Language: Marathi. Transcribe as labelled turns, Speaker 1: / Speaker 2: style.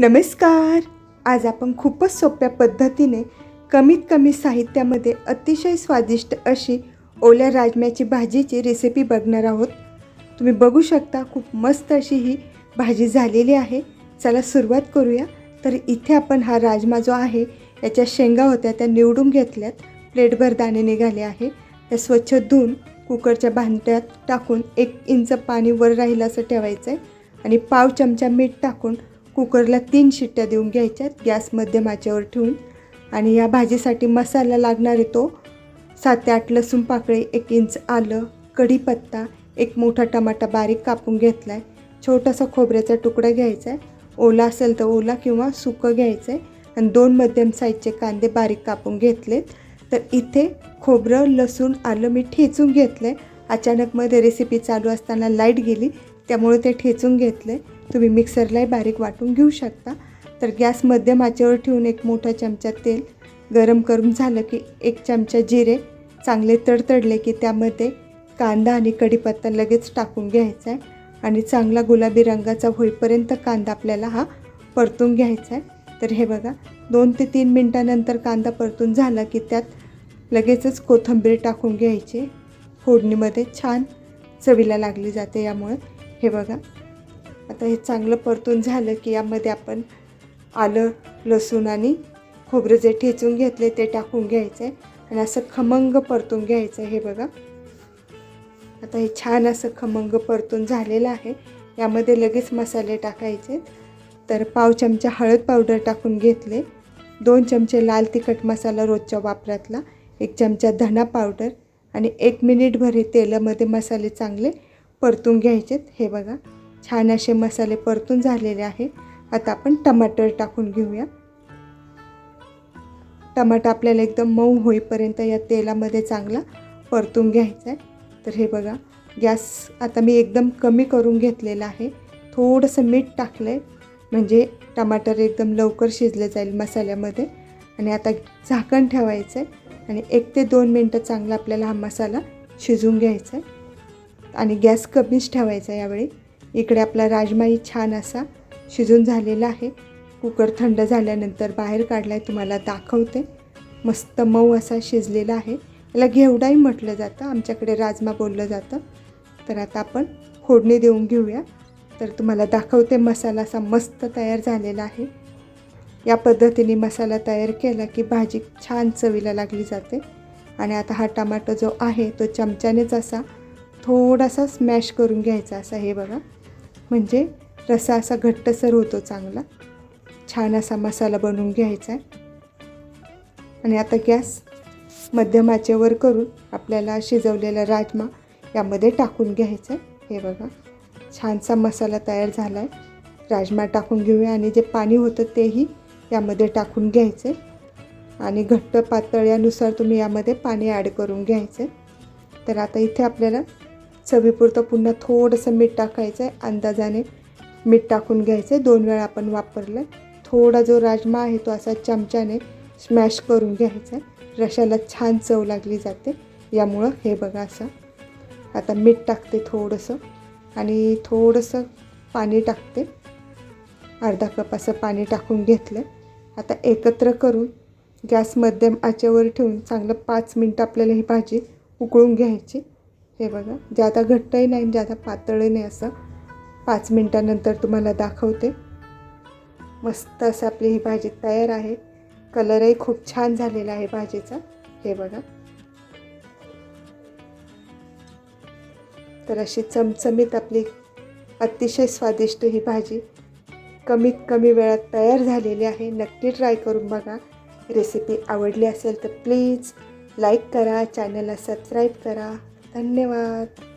Speaker 1: नमस्कार. आज आपण खूपच सोप्या पद्धतीने कमीत कमी साहित्यामध्ये अतिशय स्वादिष्ट अशी ओल्या राजम्याची भाजीची रेसिपी बघणार आहोत. तुम्ही बघू शकता खूप मस्त अशी ही भाजी झालेली आहे. चला सुरुवात करूया. तर इथे आपण हा राजमा जो आहे याच्या शेंगा होत्या त्या निवडून घेतल्यात. प्लेटभर दाणे निघाले आहे. त्या स्वच्छ धुवून कुकरच्या भांड्यात टाकून एक इंच पाणी वर राहील असं ठेवायचं आहे आणि पाव चमचा मीठ टाकून कुकरला तीन शिट्ट्या देऊन घ्यायच्यात गॅस मध्यम आचेवर ठेवून. आणि या भाजीसाठी मसाला लागणार आहे तो. सात ते आठ लसूण पाकळी एक इंच आलं कढीपत्ता एक मोठा टमाटा बारीक कापून घेतला आहे छोटासा खोबऱ्याचा तुकडा घ्यायचा आहे ओला असेल तर ओला किंवा सुकं घ्यायचं आहे आणि दोन मध्यम साईजचे कांदे बारीक कापून घेतलेत. तर इथे खोबरं लसूण आलं मी ठेचून घेतलं आहे अचानकमध्ये रेसिपी चालू असताना लाइट गेली. त्यामुळे ते ठेचून घेतले. तुम्ही मिक्सरलाही बारीक वाटून घेऊ शकता. तर गॅस मध्यम आचेवर ठेवून एक मोठा चमचा तेल गरम करून झालं की एक चमचा जिरे चांगले तडतडले की त्यामध्ये कांदा आणि कढीपत्ता लगेच टाकून घ्यायचा आहे. आणि चांगला गुलाबी रंगाचा होईपर्यंत कांदा आपल्याला हा परतून घ्यायचा आहे. तर हे बघा दोन ते तीन मिनटानंतर कांदा परतून झाला की त्यात लगेचच कोथिंबीर टाकून घ्यायची. फोडणीमध्ये छान चवीला लागली जाते यामुळे. हे बघा. आता हे चांगलं परतून झालं की यामध्ये आपण आलं लसूण आणि खोबरं जे ठेचून घेतले ते टाकून घ्यायचं आहे आणि असं खमंग परतून घ्यायचं आहे हे बघा. आता हे छान असं खमंग परतून झालेलं आहे. यामध्ये लगेच मसाले टाकायचे. तर पाव चमचा हळद पावडर टाकून घेतले. दोन चमचे लाल तिखट मसाला रोजच्या वापरातला. एक चमचा धना पावडर. आणि एक मिनिटभर हे तेलामध्ये मसाले चांगले परतून घ्यायचेत. हे बघा छान असे मसाले परतून झालेले आहे आता आपण टमाटर टाकून घेऊया. टमाटा आपल्याला एकदम मऊ होईपर्यंत या तेलामध्ये चांगला परतून घ्यायचा आहे तर हे बघा गॅस आता मी एकदम कमी करून घेतलेला आहे. थोडंसं मीठ टाकलं आहे म्हणजे टमाटर एकदम लवकर शिजलं जाईल मसाल्यामध्ये. आणि आता झाकण ठेवायचं आहे आणि एक ते दोन मिनटं चांगला आपल्याला हा मसाला शिजवून घ्यायचा आहे आणि गॅस कमीच ठेवायचा यावेळी. इकडे आपला राजमाही छान असा शिजून झालेला आहे. कुकर थंड झाल्यानंतर बाहेर काढला आहे तुम्हाला दाखवते. मस्त मऊ असा शिजलेला आहे. याला घेवडाही म्हटलं जातं आमच्याकडे राजमा बोललं जातं. तर आता आपण फोडणी देऊन घेऊया. तर तुम्हाला दाखवते मसाला असा मस्त तयार झालेला आहे. या पद्धतीने मसाला तयार केला की भाजी छान चवीला लागली जाते. आणि आता हा टमाटो जो आहे तो चमच्यानेच असा थोडासा स्मॅश करून घ्यायचा असा हे बघा. म्हणजे रसा असा घट्टसर होतो चांगला. छान असा मसाला बनवून घ्यायचा आहे. आणि आता गॅस मध्यमाचेवर करून आपल्याला शिजवलेला राजमा यामध्ये टाकून घ्यायचा आहे. हे बघा. छानसा मसाला तयार झाला आहे राजमा टाकून घेऊया आणि जे पाणी होतं तेही यामध्ये टाकून घ्यायचं आहे. आणि घट्ट पातळ यानुसार तुम्ही यामध्ये पाणी ॲड करून घ्यायचं आहे. तर आता इथे आपल्याला चवीपुरतं पुन्हा थोडंसं मीठ टाकायचं आहे. अंदाजाने मीठ टाकून घ्यायचं आहे. दोन वेळा आपण वापरलं. थोडा जो राजमा आहे तो असा चमच्याने स्मॅश करून घ्यायचा आहे. रशाला छान चव लागली जाते. यामुळं हे बघा असं. आता मीठ टाकते थोडंसं. आणि थोडंसं पाणी टाकते. अर्धा कप असं पाणी टाकून घेतलं. आता एकत्र करून गॅस मध्यम आचेवर ठेवून चांगलं पाच मिनटं आपल्याला ही भाजी उकळून घ्यायची. हे बघा जादा घट्टही नाही जादा पातळही नाही असं. पाच मिनटानंतर तुम्हाला दाखवते. मस्त असं आपली ही भाजी तयार आहे. कलरही खूप छान झालेला आहे भाजीचा. हे बघा. तर अशी चमचमीत आपली अतिशय स्वादिष्ट ही भाजी कमीत कमी वेळात तयार झालेली आहे. नक्की ट्राय करून बघा. रेसिपी आवडली असेल तर प्लीज लाईक करा चॅनलला सबस्क्राईब करा. धन्यवाद.